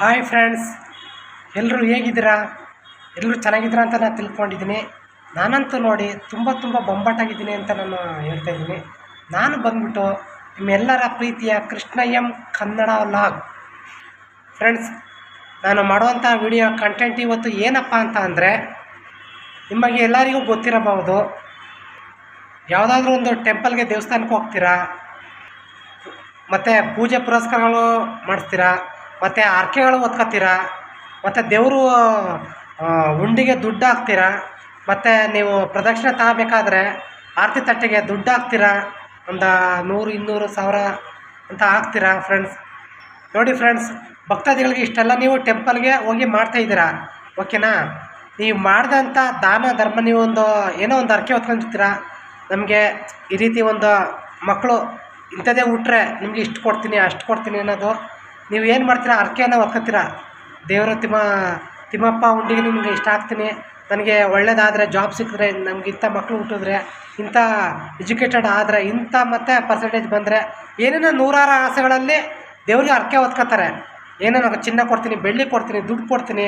Hi friends ಎಲ್ಲರೂ ಹೇಗಿದ್ದೀರಾ? ಎಲ್ಲರೂ ಚೆನ್ನಾಗಿದ್ದೀರಾ ಅಂತ ನಾನು ತಿಳ್ಕೊಂಡಿದ್ದೀನಿ. ನಾನಂತೂ ನೋಡಿ ತುಂಬ ತುಂಬ ಬೊಂಬಾಟಾಗಿದ್ದೀನಿ ಅಂತ ನಾನು ಹೇಳ್ತಾ ಇದ್ದೀನಿ. ನಾನು ಬಂದ್ಬಿಟ್ಟು ನಿಮ್ಮೆಲ್ಲರ ಪ್ರೀತಿಯ Krishna M Kannada vlog friends ನಾನು ಮಾಡುವಂಥ ವಿಡಿಯೋ ಕಂಟೆಂಟ್ ಇವತ್ತು ಏನಪ್ಪ ಅಂತ ಅಂದರೆ, ನಿಮಗೆ ಎಲ್ಲರಿಗೂ ಗೊತ್ತಿರಬಹುದು, ಯಾವುದಾದ್ರೂ ಒಂದು ಟೆಂಪಲ್ಗೆ ದೇವಸ್ಥಾನಕ್ಕೆ ಹೋಗ್ತೀರಾ, ಮತ್ತು ಪೂಜೆ ಪುರಸ್ಕಾರಗಳು ಮಾಡಿಸ್ತೀರಾ ಮತ್ತು ಹರಕೆಗಳು ಹೊತ್ಕೋತೀರಾ? ಮತ್ತು ದೇವರು ಉಂಡಿಗೆ ದುಡ್ಡು ಹಾಕ್ತೀರಾ? ಮತ್ತು ನೀವು ಪ್ರದಕ್ಷಿಣೆ ತಗೋಬೇಕಾದ್ರೆ ಆರತಿ ತಟ್ಟೆಗೆ ದುಡ್ಡು ಹಾಕ್ತೀರಾ? ಒಂದು ನೂರು, ಇನ್ನೂರು ಸಾವಿರ ಅಂತ ಹಾಕ್ತೀರಾ ಫ್ರೆಂಡ್ಸ್ ನೋಡಿ ಫ್ರೆಂಡ್ಸ್ ಭಕ್ತಾದಿಗಳಿಗೆ ಇಷ್ಟೆಲ್ಲ ನೀವು ಟೆಂಪಲ್ಗೆ ಹೋಗಿ ಮಾಡ್ತಾ ಇದ್ದೀರಾ? ಓಕೆನಾ ನೀವು ಮಾಡಿದಂಥ ದಾನ, ಧರ್ಮ ನೀವು ಒಂದು ಏನೋ ಒಂದು ಹರಕೆ ಹೊತ್ಕೊಂಡಿರ್ತೀರಾ? ನಮಗೆ ಈ ರೀತಿ ಒಂದು ಮಕ್ಕಳು ಇಂಥದ್ದೇ ಹುಟ್ರೆ ನಿಮಗೆ ಇಷ್ಟು ಕೊಡ್ತೀನಿ, ಅಷ್ಟು ಕೊಡ್ತೀನಿ ಅನ್ನೋದು ನೀವು ಏನು ಮಾಡ್ತೀರಾ? ಹರಕೆಯನ್ನು ಹೊತ್ಕೊತೀರಾ ದೇವರು ತಿಮ್ಮ ತಿಮ್ಮಪ್ಪ ಉಂಡಿಗೆ ನಿಮಗೆ ಇಷ್ಟ ಆಗ್ತೀನಿ. ನನಗೆ ಒಳ್ಳೇದಾದರೆ ಜಾಬ್ ಸಿಕ್ಕಿದ್ರೆ, ನಮ್ಗೆ ಇಂಥ ಮಕ್ಕಳು ಹುಟ್ಟಿದ್ರೆ, ಇಂಥ ಎಜುಕೇಟೆಡ್ ಆದರೆ, ಇಂಥ ಮತ್ತೆ ಪರ್ಸೆಂಟೇಜ್ ಬಂದರೆ, ಏನೇನೋ ನೂರಾರು ಆಸೆಗಳಲ್ಲಿ ದೇವ್ರಿಗೆ ಹರಕೆ ಹೊತ್ಕೊತಾರೆ ಏನೇನೋ ಚಿನ್ನ ಕೊಡ್ತೀನಿ, ಬೆಳ್ಳಿ ಕೊಡ್ತೀನಿ, ದುಡ್ಡು ಕೊಡ್ತೀನಿ,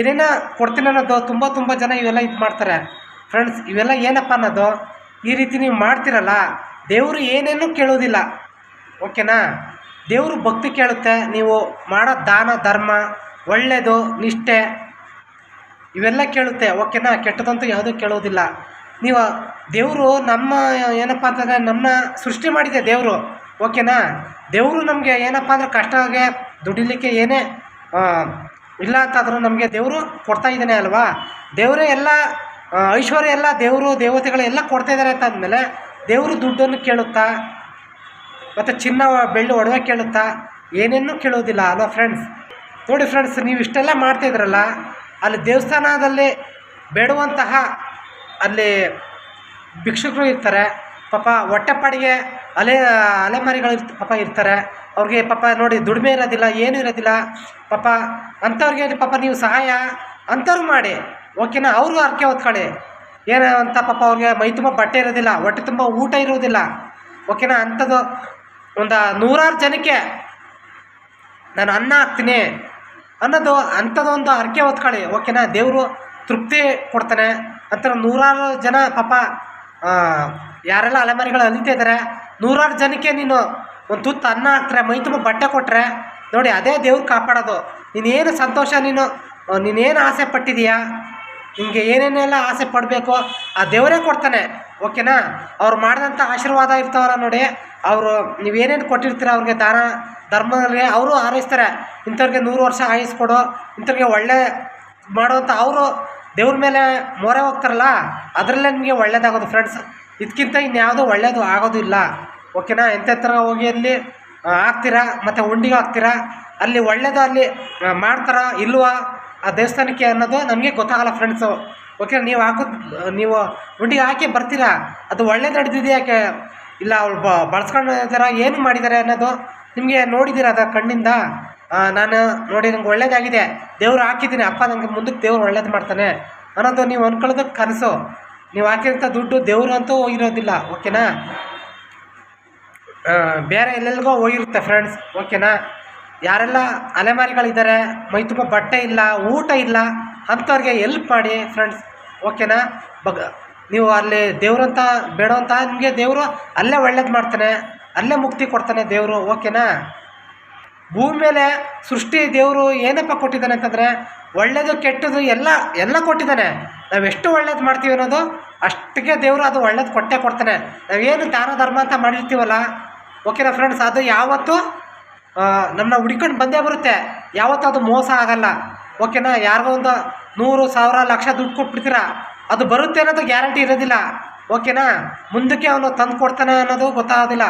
ಏನೇನೋ ಕೊಡ್ತೀನಿ ಅನ್ನೋದು ತುಂಬ ತುಂಬ ಜನ ಇವೆಲ್ಲ ಇದು ಮಾಡ್ತಾರೆ. ಫ್ರೆಂಡ್ಸ್ ಇವೆಲ್ಲ ಏನಪ್ಪ ಅನ್ನೋದು ಈ ರೀತಿ ನೀವು ಮಾಡ್ತಿರಲ್ಲ, ದೇವರು ಏನೇನೂ ಕೇಳೋದಿಲ್ಲ. ಓಕೆನಾ ದೇವರು ಭಕ್ತಿ ಕೇಳುತ್ತೆ, ನೀವು ಮಾಡೋ ದಾನ, ಧರ್ಮ ಒಳ್ಳೆಯದು ನಿಷ್ಠೆ, ಇವೆಲ್ಲ ಕೇಳುತ್ತೆ. ಓಕೆನಾ? ಕೆಟ್ಟದಂತೂ ಯಾವುದೂ ಕೇಳೋದಿಲ್ಲ. ನೀವು, ದೇವರು ನಮ್ಮ, ಏನಪ್ಪ ಅಂತಂದರೆ ನಮ್ಮನ್ನ ಸೃಷ್ಟಿ ಮಾಡಿದೆ ದೇವರು. ಓಕೆನಾ? ದೇವರು ನಮಗೆ ಏನಪ್ಪ ಅಂದರೆ ಕಷ್ಟಗೆ ದುಡಿಲಿಕ್ಕೆ ಏನೇ ಇಲ್ಲ ಅಂತಾದರೂ ನಮಗೆ ದೇವರು ಕೊಡ್ತಾ ಇದ್ದಾನೆ ಅಲ್ವಾ? ದೇವರೇ ಎಲ್ಲ ಐಶ್ವರ್ಯ ಎಲ್ಲ ದೇವರು ದೇವತೆಗಳೆಲ್ಲ ಕೊಡ್ತಾ ಇದ್ದಾರೆ ಅಂತ ದೇವರು ದುಡ್ಡನ್ನು ಕೇಳುತ್ತಾ ಮತ್ತು ಚಿನ್ನ ಬೆಳ್ಳಿ ಒಡವೆ ಕೇಳುತ್ತಾ? ಏನೇನೂ ಕೇಳೋದಿಲ್ಲ ಅಲೋ ಫ್ರೆಂಡ್ಸ್ ನೋಡಿ ಫ್ರೆಂಡ್ಸ್ ನೀವು ಇಷ್ಟೆಲ್ಲ ಮಾಡ್ತಾಯಿದ್ರಲ್ಲ ಅಲ್ಲಿ ದೇವಸ್ಥಾನದಲ್ಲಿ ಬೇಡುವಂತಹ ಅಲ್ಲಿ ಭಿಕ್ಷುಕರು ಇರ್ತಾರೆ. ಪಾಪ ಹೊಟ್ಟೆಪಾಡಿಗೆ ಅಲೆ, ಅಲೆಮಾರಿಗಳು ಇರ್ತ, ಪಾಪ ಇರ್ತಾರೆ. ಅವ್ರಿಗೆ ಪಾಪ ನೋಡಿ ದುಡಿಮೆ ಇರೋದಿಲ್ಲ, ಏನೂ ಇರೋದಿಲ್ಲ. ಪಾಪ ಅಂಥವ್ರಿಗೆ ಪಾಪ ನೀವು ಸಹಾಯ ಅಂಥವ್ರು ಮಾಡಿ. ಓಕೆನಾ? ಅವರು ಹರಕೆ ಹೊತ್ಕೊಳ್ಳಿ. ಏನೋ ಅಂತ ಪಾಪ ಅವ್ರಿಗೆ ಮೈ ತುಂಬ ಬಟ್ಟೆ ಇರೋದಿಲ್ಲ, ಹೊಟ್ಟೆ ತುಂಬ ಊಟ ಇರೋದಿಲ್ಲ. ಓಕೆನಾ? ಅಂಥದ್ದು ಒಂದು ನೂರಾರು ಜನಕ್ಕೆ ನಾನು ಅನ್ನ ಹಾಕ್ತೀನಿ. ಅನ್ನೋದು ಅಂಥದ್ದೊಂದು ಹರಕೆ ಹೊತ್ಕೊಳ್ಳಿ. ಓಕೆನಾ ದೇವರು ತೃಪ್ತಿ ಕೊಡ್ತಾನೆ. ಅಂತ ನೂರಾರು ಜನ ಪಾಪ ಯಾರೆಲ್ಲ ಅಲೆಮಾರಿಗಳು ಅಲಿತಾ ಇದ್ದಾರೆ ನೂರಾರು ಜನಕ್ಕೆ ನೀನು ಒಂದು ತುತ್ತು ಅನ್ನ ಹಾಕ್ತಾರೆ, ಮೈ ತುಂಬ ಬಟ್ಟೆ ಕೊಟ್ಟರೆ ನೋಡಿ ಅದೇ ದೇವ್ರು ಕಾಪಾಡೋದು. ನೀನೇನು ಸಂತೋಷ, ನೀನು ನೀನೇನು ಆಸೆ ಪಟ್ಟಿದೀಯಾ? ನಿಮಗೆ ಏನೇನೆಲ್ಲ ಆಸೆ ಪಡಬೇಕು ಆ ದೇವರೇ ಕೊಡ್ತಾನೆ, ಓಕೆನಾ? ಅವ್ರು ಮಾಡಿದಂಥ ಆಶೀರ್ವಾದ ಇರ್ತಾವಲ್ಲ ನೋಡಿ, ಅವರು ನೀವೇನೇನು ಕೊಟ್ಟಿರ್ತೀರ ಅವ್ರಿಗೆ ದಾನ, ಧರ್ಮದಲ್ಲಿ ಅವರು ಹಾರೈಸ್ತಾರೆ. ಇಂಥವ್ರಿಗೆ ನೂರು ವರ್ಷ ಆಯಿಸ್ಕೊಡು ಇಂಥವ್ರಿಗೆ ಒಳ್ಳೆ ಮಾಡುವಂಥ ಅವರು ದೇವ್ರ ಮೇಲೆ ಮೊರೆ ಹೋಗ್ತಾರಲ್ಲ, ಅದರಲ್ಲೇ ನಿಮಗೆ ಒಳ್ಳೇದಾಗೋದು ಫ್ರೆಂಡ್ಸ್ ಇದಕ್ಕಿಂತ ಇನ್ಯಾವುದೂ ಒಳ್ಳೆಯದು ಆಗೋದು ಇಲ್ಲ, ಓಕೆನಾ? ಎಂತೆಂಥರ ಹೋಗಿ ಅಲ್ಲಿ ಹಾಕ್ತೀರಾ? ಮತ್ತು ಉಂಡಿಗೆ ಹಾಕ್ತೀರಾ? ಅಲ್ಲಿ ಒಳ್ಳೇದು ಅಲ್ಲಿ ಮಾಡ್ತಾರಾ, ಇಲ್ವಾ? ಆ ದೇವಸ್ಥಾನಕ್ಕೆ ಅನ್ನೋದು ನಮಗೆ ಗೊತ್ತಾಗಲ್ಲ ಫ್ರೆಂಡ್ಸು ಓಕೆ ನೀವು ಹಾಕೋದು ನೀವು ಉಂಡಿಗೆ ಹಾಕಿ ಬರ್ತೀರಾ? ಅದು ಒಳ್ಳೇದು ನಡೆದಿದೆ ಯಾಕೆ? ಇಲ್ಲ ಅವ್ರು ಬಳಸ್ಕೊಂಡಿದಾರ ಏನು ಮಾಡಿದ್ದಾರೆ ಅನ್ನೋದು ನಿಮಗೆ ನೋಡಿದ್ದೀರ ಅದ ಕಣ್ಣಿಂದ? ನಾನು ನೋಡಿ ನಂಗೆ ಒಳ್ಳೇದಾಗಿದೆ. ದೇವ್ರು ಹಾಕಿದ್ದೀನಿ. ಅಪ್ಪ ನನಗೆ ಮುಂದಕ್ಕೆ ದೇವ್ರು ಒಳ್ಳೇದು ಮಾಡ್ತಾನೆ. ಅನ್ನೋದು ನೀವು ಅಂದ್ಕೊಳ್ಳೋದಕ್ಕೆ ಕನಸು. ನೀವು ಹಾಕಿದಂಥ ದುಡ್ಡು ದೇವ್ರು ಅಂತೂ ಹೋಗಿರೋದಿಲ್ಲ ಓಕೆನಾ ಬೇರೆ ಎಲ್ಲೆಲ್ಲಿಗೋ ಹೋಗಿರುತ್ತೆ ಫ್ರೆಂಡ್ಸ್ ಓಕೆನಾ ಯಾರೆಲ್ಲ ಅಲೆಮಾರಿಗಳಿದ್ದಾರೆ, ಮೈ ತುಂಬ ಬಟ್ಟೆ ಇಲ್ಲ, ಊಟ ಇಲ್ಲ, ಅಂಥವ್ರಿಗೆ ಎಲ್ಪ್ ಮಾಡಿ ಫ್ರೆಂಡ್ಸ್ ಓಕೆನಾ ಬಗ್, ನೀವು ಅಲ್ಲಿ ದೇವ್ರಂತ ಬೇಡವಂತ ನಿಮಗೆ ದೇವರು ಅಲ್ಲೇ ಒಳ್ಳೇದು ಮಾಡ್ತಾನೆ, ಅಲ್ಲೇ ಮುಕ್ತಿ ಕೊಡ್ತಾನೆ ದೇವರು ಓಕೆನಾ ಭೂಮಿ ಮೇಲೆ ಸೃಷ್ಟಿ ದೇವರು ಏನಪ್ಪ ಕೊಟ್ಟಿದ್ದಾನೆ ಅಂತಂದರೆ ಒಳ್ಳೆಯದು ಕೆಟ್ಟದ್ದು ಎಲ್ಲ ಎಲ್ಲ ಕೊಟ್ಟಿದ್ದಾನೆ. ನಾವು ಎಷ್ಟು ಒಳ್ಳೇದು ಮಾಡ್ತೀವಿ ಅನ್ನೋದು, ಅಷ್ಟಿಗೆ ದೇವರು ಅದು ಒಳ್ಳೇದು ಕೊಟ್ಟೇ ಕೊಡ್ತಾನೆ. ನಾವೇನು ದಾನ ಧರ್ಮ ಅಂತ ಮಾಡಿರ್ತೀವಲ್ಲ ಓಕೆನಾ ಫ್ರೆಂಡ್ಸ್ ಅದು ಯಾವತ್ತೂ ನಮ್ಮನ್ನ ಹುಡ್ಕೊಂಡು ಬಂದೇ ಬರುತ್ತೆ. ಯಾವತ್ತೂ ಅದು ಮೋಸ ಆಗಲ್ಲ. ಓಕೆನಾ? ಯಾರಿಗೋ ಒಂದು ನೂರು, ಸಾವಿರ, ಲಕ್ಷ ದುಡ್ಡು ಕೊಟ್ಬಿಡ್ತೀರಾ. ಅದು ಬರುತ್ತೆ ಅನ್ನೋದು ಗ್ಯಾರಂಟಿ ಇರೋದಿಲ್ಲ. ಓಕೆನಾ? ಮುಂದಕ್ಕೆ ಅವನು ತಂದು ಕೊಡ್ತಾನೆ ಅನ್ನೋದು ಗೊತ್ತಾಗೋದಿಲ್ಲ.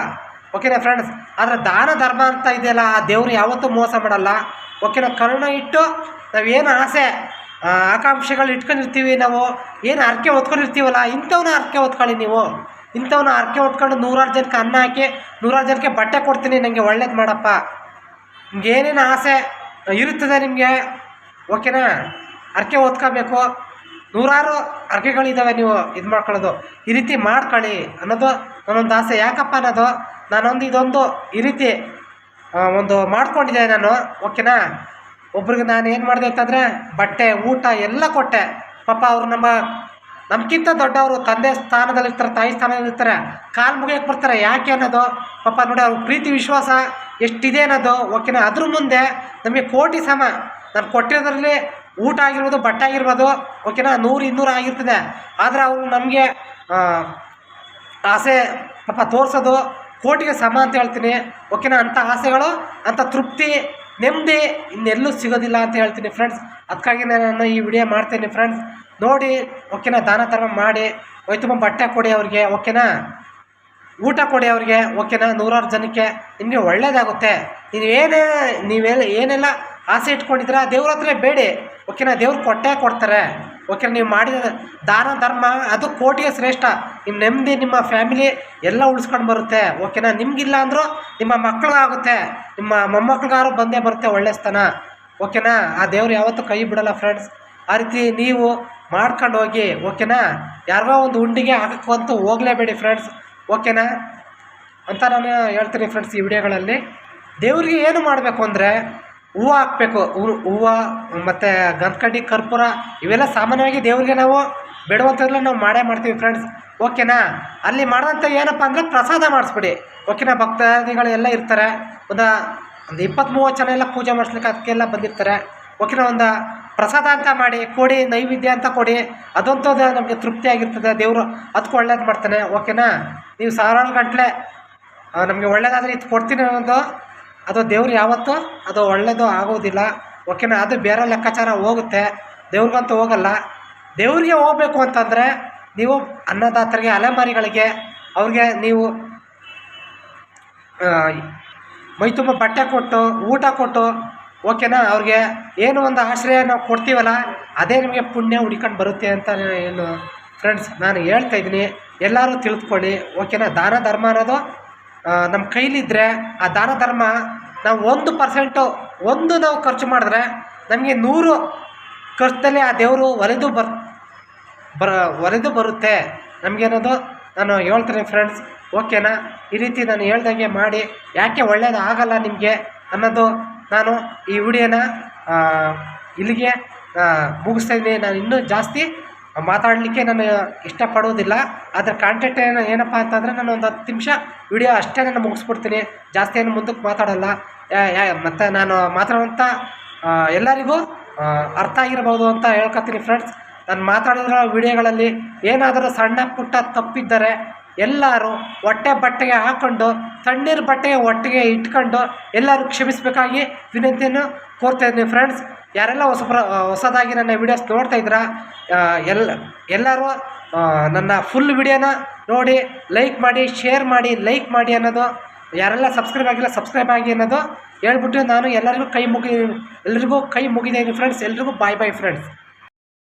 ಓಕೆನಾ ಫ್ರೆಂಡ್ಸ್ ಆದರೆ ದಾನ, ಧರ್ಮ ಅಂತ ಇದೆಯಲ್ಲ, ಆ ದೇವರು ಯಾವತ್ತೂ ಮೋಸ ಮಾಡಲ್ಲ. ಓಕೆನಾ? ಕರುಣ ಇಟ್ಟು ನಾವೇನು ಆಸೆ? ಆಕಾಂಕ್ಷೆಗಳು ಇಟ್ಕೊಂಡಿರ್ತೀವಿ ನಾವು. ಏನು ಹರಕೆ ಹೊತ್ಕೊಂಡಿರ್ತೀವಲ್ಲ? ಇಂಥವನ್ನ ಹರಕೆ ಹೊತ್ಕೊಳ್ಳಿ ನೀವು. ಇಂಥವನ್ನ ಹರಕೆ ಹೊತ್ಕೊಂಡು ನೂರಾರು ಜನಕ್ಕೆ ಅನ್ನ ಹಾಕಿ ನೂರಾರು ಜನಕ್ಕೆ ಬಟ್ಟೆ ಕೊಡ್ತೀನಿ ನನಗೆ ಒಳ್ಳೇದು ಮಾಡಪ್ಪ. ನಿಮ್ಗೆ ಏನೇನು ಆಸೆ ಇರುತ್ತದೆ ನಿಮಗೆ? ಓಕೆನಾ ಹರಕೆ ಹೊತ್ಕೋಬೇಕು. ನೂರಾರು ಹರಕೆಗಳಿದ್ದಾವೆ ನೀವು ಇದು ಮಾಡ್ಕೊಳ್ಳೋದು. ಈ ರೀತಿ ಮಾಡ್ಕೊಳ್ಳಿ ಅನ್ನೋದು ನನ್ನೊಂದು ಆಸೆ. ಯಾಕಪ್ಪ ಅನ್ನೋದು? ನಾನೊಂದು ಇದೊಂದು ಈ ರೀತಿ ಒಂದು ಮಾಡ್ಕೊಂಡಿದ್ದೆ ನಾನು. ಓಕೆನಾ ಒಬ್ರಿಗೆ ನಾನು ಏನು ಮಾಡಿದೆ ಅಂತಂದರೆ ಬಟ್ಟೆ, ಊಟ ಎಲ್ಲ ಕೊಟ್ಟೆ. ಪಾಪ ಅವ್ರು ನಮ್ಮ ನಮ್ಗಿಂತ ದೊಡ್ಡವರು ತಂದೆ ಸ್ಥಾನದಲ್ಲಿರ್ತಾರೆ, ತಾಯಿ ಸ್ಥಾನದಲ್ಲಿರ್ತಾರೆ, ಕಾಲು ಮುಗಿಯಕ್ಕೆ ಬರ್ತಾರೆ, ಯಾಕೆ ಅನ್ನೋದು? ಪಾಪ ನೋಡಿ, ಅವ್ರ ಪ್ರೀತಿ, ವಿಶ್ವಾಸ ಎಷ್ಟಿದೆ ಅನ್ನೋದು. ಓಕೆನಾ? ಅದ್ರ ಮುಂದೆ ನಮಗೆ ಕೋಟಿ ಸಮ. ನಾನು ಕೊಟ್ಟಿರೋದ್ರಲ್ಲಿ ಊಟ ಆಗಿರ್ಬೋದು, ಬಟ್ಟೆ ಆಗಿರ್ಬೋದು, ಓಕೆನಾ? ನೂರು, ಇನ್ನೂರು ಆಗಿರ್ತದೆ. ಆದರೆ ಅವರು ನಮಗೆ ಆಸೆ ಪಾಪ ತೋರಿಸೋದು ಕೋಟಿಗೆ ಸಮ ಅಂತ ಹೇಳ್ತೀನಿ. ಓಕೆನಾ? ಅಂಥ ಆಸೆಗಳು, ಅಂಥ ತೃಪ್ತಿ, ನೆಮ್ಮದಿ ಇನ್ನೆಲ್ಲೂ ಸಿಗೋದಿಲ್ಲ ಅಂತ ಹೇಳ್ತೀನಿ ಫ್ರೆಂಡ್ಸ್ ಅದಕ್ಕಾಗಿ ನಾನು ಈ ವಿಡಿಯೋ ಮಾಡ್ತೀನಿ ಫ್ರೆಂಡ್ಸ್ ನೋಡಿ, ಓಕೆನಾ, ದಾನ ಧರ್ಮ ಮಾಡಿ ತುಂಬ ಬಟ್ಟೆ ಕೊಡಿ ಅವ್ರಿಗೆ, ಓಕೆನಾ? ಊಟ ಕೊಡಿ ಅವ್ರಿಗೆ, ಓಕೆನಾ? ನೂರಾರು ಜನಕ್ಕೆ, ನಿಮಗೆ ಒಳ್ಳೇದಾಗುತ್ತೆ. ನೀವು ಏನೇ, ನೀವೆಲ್ಲ ಏನೆಲ್ಲ ಆಸೆ ಇಟ್ಕೊಂಡಿದ್ದೀರ, ದೇವ್ರ ಹತ್ರ ಬೇಡಿ. ಓಕೆನಾ? ದೇವ್ರು ಕೊಟ್ಟೆ ಕೊಡ್ತಾರೆ. ಓಕೆನಾ? ನೀವು ಮಾಡಿದ ದಾನ ಧರ್ಮ, ಅದು ಕೋಟಿಗೆ ಶ್ರೇಷ್ಠ. ನಿಮ್ಮ ನೆಮ್ಮದಿ, ನಿಮ್ಮ ಫ್ಯಾಮಿಲಿ ಎಲ್ಲ ಉಳಿಸ್ಕೊಂಡು ಬರುತ್ತೆ. ಓಕೆನಾ? ನಿಮಗಿಲ್ಲ ಅಂದರೂ ನಿಮ್ಮ ಮಕ್ಕಳಿಗಾಗುತ್ತೆ ನಿಮ್ಮ ಮೊಮ್ಮಕ್ಳಿಗಾರು ಬಂದೇ ಬರುತ್ತೆ ಒಳ್ಳೆ ಸ್ಥಾನ. ಓಕೆನಾ? ಆ ದೇವ್ರು ಯಾವತ್ತೂ ಕೈ ಬಿಡಲ್ಲ ಫ್ರೆಂಡ್ಸ್ ಆ ರೀತಿ ನೀವು ಮಾಡ್ಕೊಂಡು ಹೋಗಿ, ಓಕೆನಾ? ಯಾರಿಗೋ ಒಂದು ಉಂಡಿಗೆ ಹಾಕಕ್ಕಂತೂ ಹೋಗಲೇಬೇಡಿ ಫ್ರೆಂಡ್ಸ್ ಓಕೆನಾ? ಅಂತ ನಾನು ಹೇಳ್ತೀನಿ ಫ್ರೆಂಡ್ಸ್ ಈ ವಿಡಿಯೋಗಳಲ್ಲಿ. ದೇವ್ರಿಗೆ ಏನು ಮಾಡಬೇಕು ಅಂದರೆ ಹೂವು ಹಾಕಬೇಕು. ಹೂವು, ಮತ್ತು ಗಂಧಕಡ್ಡಿ ಕರ್ಪೂರ, ಇವೆಲ್ಲ ಸಾಮಾನ್ಯವಾಗಿ ದೇವ್ರಿಗೆ ನಾವು ಬೇಡುವಂಥದ್ದೆಲ್ಲ ನಾವು ಮಾಡೇ ಮಾಡ್ತೀವಿ ಫ್ರೆಂಡ್ಸ್ ಓಕೆನಾ? ಅಲ್ಲಿ ಮಾಡೋಂಥ ಏನಪ್ಪ ಅಂದರೆ ಪ್ರಸಾದ ಮಾಡಿಸ್ಬಿಡಿ. ಓಕೆನಾ? ಭಕ್ತಾದಿಗಳೆಲ್ಲ ಇರ್ತಾರೆ. ಒಂದು ಒಂದು ಇಪ್ಪತ್ತು ಮೂವತ್ತು ಜನ ಎಲ್ಲ ಪೂಜೆ ಮಾಡಿಸ್ಲಿಕ್ಕೆ ಅದಕ್ಕೆಲ್ಲ ಬಂದಿರ್ತಾರೆ. ಓಕೆನಾ? ಒಂದು ಪ್ರಸಾದ ಅಂತ ಮಾಡಿ, ಕೊಡಿ, ನೈವೇದ್ಯ ಅಂತ ಕೊಡಿ ಅದಂತೂ ನಮಗೆ ತೃಪ್ತಿಯಾಗಿರ್ತದೆ ದೇವರು ಅದಕ್ಕೆ ಒಳ್ಳೇದು ಮಾಡ್ತಾನೆ. ಓಕೆನಾ ನೀವು ಸಾವಿರಾರು ಗಂಟಲೆ ನಮಗೆ ಒಳ್ಳೇದಾದರೆ ಇದು ಕೊಡ್ತೀನಿ ಅನ್ನೋದು, ಅದು ದೇವ್ರು ಯಾವತ್ತೂ ಅದು ಒಳ್ಳೇದು ಆಗೋದಿಲ್ಲ. ಓಕೆನಾ ಅದು ಬೇರೆ ಲೆಕ್ಕಾಚಾರ ಹೋಗುತ್ತೆ. ದೇವ್ರಿಗಂತೂ ಹೋಗಲ್ಲ. ದೇವ್ರಿಗೆ ಹೋಗಬೇಕು ಅಂತಂದರೆ ನೀವು ಅನ್ನದಾತರಿಗೆ, ಅಲೆಮಾರಿಗಳಿಗೆ, ಅವ್ರಿಗೆ ನೀವು ಮೈ ತುಂಬ ಬಟ್ಟೆ ಕೊಟ್ಟು, ಊಟ ಕೊಟ್ಟು ಓಕೆನಾ ಅವ್ರಿಗೆ ಏನು ಒಂದು ಆಶ್ರಯ ನಾವು ಕೊಡ್ತೀವಲ್ಲ, ಅದೇ ನಿಮಗೆ ಪುಣ್ಯ ಹುಡ್ಕೊಂಡು ಬರುತ್ತೆ ಅಂತ ಏನು ಫ್ರೆಂಡ್ಸ್ ನಾನು ಹೇಳ್ತಾ ಇದ್ದೀನಿ, ಎಲ್ಲರೂ ತಿಳಿದುಕೊಳ್ಳಿ ಓಕೆನಾ ದಾನ ಧರ್ಮ ಅನ್ನೋದು ನಮ್ಮ ಕೈಲಿದ್ದರೆ ಆ ದಾನ ಧರ್ಮ ನಾವು ಒಂದು ಪರ್ಸೆಂಟು ಒಂದು ನಾವು ಖರ್ಚು ಮಾಡಿದ್ರೆ ನಮಗೆ ನೂರು ಖರ್ಚಲ್ಲಿ ಆ ದೇವರು ಒಲೆದು ಬರ್, ಬರ, ಒಲೆದು ಬರುತ್ತೆ. ನಮಗೇನದು ನಾನು ಹೇಳ್ತೀನಿ ಫ್ರೆಂಡ್ಸ್ ಓಕೆನಾ ಈ ರೀತಿ ನಾನು ಹೇಳ್ದಂಗೆ ಮಾಡಿ, ಯಾಕೆ ಒಳ್ಳೇದು ಆಗಲ್ಲ ನಿಮಗೆ ಅನ್ನೋದು ನಾನು ಈ ವಿಡಿಯೋನ ಇಲ್ಲಿಗೆ ಮುಗಿಸ್ತಾ ಇದ್ದೀನಿ. ನಾನು ಇನ್ನೂ ಜಾಸ್ತಿ ಮಾತಾಡಲಿಕ್ಕೆ ನಾನು ಇಷ್ಟಪಡೋದಿಲ್ಲ. ಅದರ ಕಾಂಟೆಂಟ್ ಏನು, ಏನಪ್ಪ ಅಂತಂದರೆ ನಾನು ಒಂದು ಹತ್ತು ನಿಮಿಷ ವಿಡಿಯೋ ಅಷ್ಟೇ ನಾನು ಮುಗಿಸ್ಬಿಡ್ತೀನಿ. ಜಾಸ್ತಿ ಏನು ಮುಂದಕ್ಕೆ ಮಾತಾಡಲ್ಲ. ಮತ್ತು ನಾನು ಮಾತಾಡುವಂಥ ಎಲ್ಲರಿಗೂ ಅರ್ಥ ಆಗಿರ್ಬೋದು ಅಂತ ಹೇಳ್ಕೊತೀನಿ ಫ್ರೆಂಡ್ಸ್ ನಾನು ಮಾತಾಡಿರೋ ವಿಡಿಯೋಗಳಲ್ಲಿ ಏನಾದರೂ ಸಣ್ಣ ಪುಟ್ಟ ತಪ್ಪಿದ್ದರೆ ಎಲ್ಲರೂ ಹೊಟ್ಟೆ ಬಟ್ಟೆಗೆ ಹಾಕ್ಕೊಂಡು ತಣ್ಣೀರು ಬಟ್ಟೆಗೆ ಒಟ್ಟಿಗೆ ಇಟ್ಕೊಂಡು ಎಲ್ಲರೂ ಕ್ಷಮಿಸಬೇಕಾಗಿ ವಿನಂತಿಯನ್ನು ಕೋರ್ತಾ ಇದ್ದೀನಿ ಫ್ರೆಂಡ್ಸ್ ಯಾರೆಲ್ಲ ಹೊಸ ಹೊಸದಾಗಿ ನನ್ನ ವೀಡಿಯೋಸ್ ನೋಡ್ತಾ ಇದ್ದೀರಾ ಎಲ್ಲ, ಎಲ್ಲರೂ ನನ್ನ ಫುಲ್ ವಿಡಿಯೋನ ನೋಡಿ ಲೈಕ್ ಮಾಡಿ ಶೇರ್ ಮಾಡಿ ಲೈಕ್ ಮಾಡಿ ಅನ್ನೋದು, ಯಾರೆಲ್ಲ ಸಬ್ಸ್ಕ್ರೈಬ್ ಆಗಿಲ್ಲ ಸಬ್ಸ್ಕ್ರೈಬ್ ಆಗಿ ಅನ್ನೋದು ಹೇಳ್ಬಿಟ್ಟು ನಾನು ಎಲ್ಲರಿಗೂ ಕೈ ಮುಗಿ ಎಲ್ರಿಗೂ ಕೈ ಮುಗಿದ್ದೀನಿ ಫ್ರೆಂಡ್ಸ್ ಎಲ್ರಿಗೂ ಬಾಯ್ ಬಾಯ್ ಫ್ರೆಂಡ್ಸ್